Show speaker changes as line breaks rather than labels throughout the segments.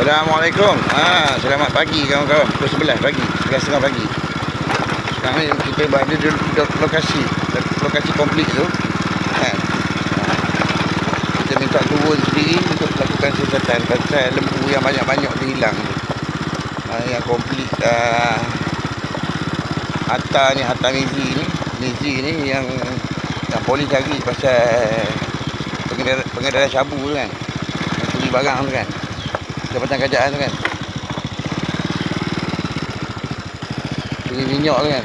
Assalamualaikum. Ha, selamat pagi kawan-kawan. Pukul 11 pagi, 11.30 pagi. Sekarang ni kita berada di lo- lokasi lokasi konflik tu. Ha. Kita minta turun sendiri untuk melakukan siasatan pasal lembu yang banyak-banyak tu hilang. Ha, yang konflik uh, Hatta ni, Hatta Mizi ni, Mizi ni yang yang polis cari pasal pengedar pengedar syabu tu kan. Yang curi barang tu kan. Jabatan Kerajaan tu kan? Curi minyak tu kan?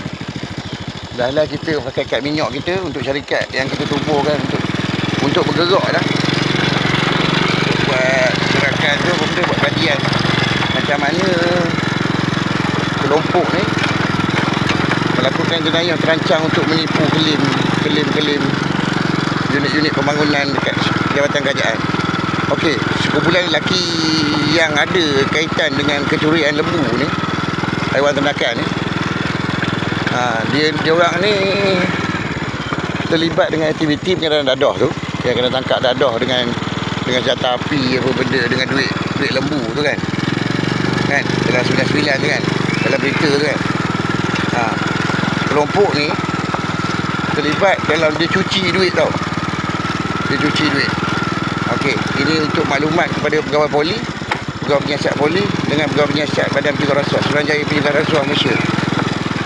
Dah lah kita pakai kad minyak kita Untuk syarikat yang kita tubuh kan Untuk untuk bergerak Untuk buat gerakan tu Benda buat kajian Macam mana Kelompok ni Melakukan jenayah terancang Untuk menipu kelim Kelim-kelim Unit-unit pembangunan Dekat Jabatan Kerajaan Okey, sekumpulan lelaki yang ada kaitan dengan kecurian lembu ni, haiwan ternakan ni. Ha, dia dia orang ni terlibat dengan aktiviti pengedaran dadah tu. Dia kena tangkap dadah dengan dengan senjata api apa benda dengan duit duit lembu tu kan. Kan? Dalam 99 tu kan. Dalam berita tu kan. Ha, kelompok ni terlibat dalam dia cuci duit tau. Dia cuci duit. Okey, ini untuk maklumat kepada pegawai poli, pegawai penyiasat poli dengan pegawai penyiasat Badan Penjaga Rasuah Suruhanjaya Penjaga Rasuah Malaysia.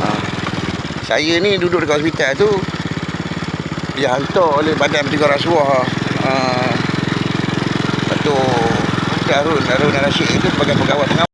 Ha. Saya ni duduk dekat hospital tu dihantar oleh Badan Penjaga Rasuah ha. Datuk Harun Harun Rashid itu sebagai pegawai pengawal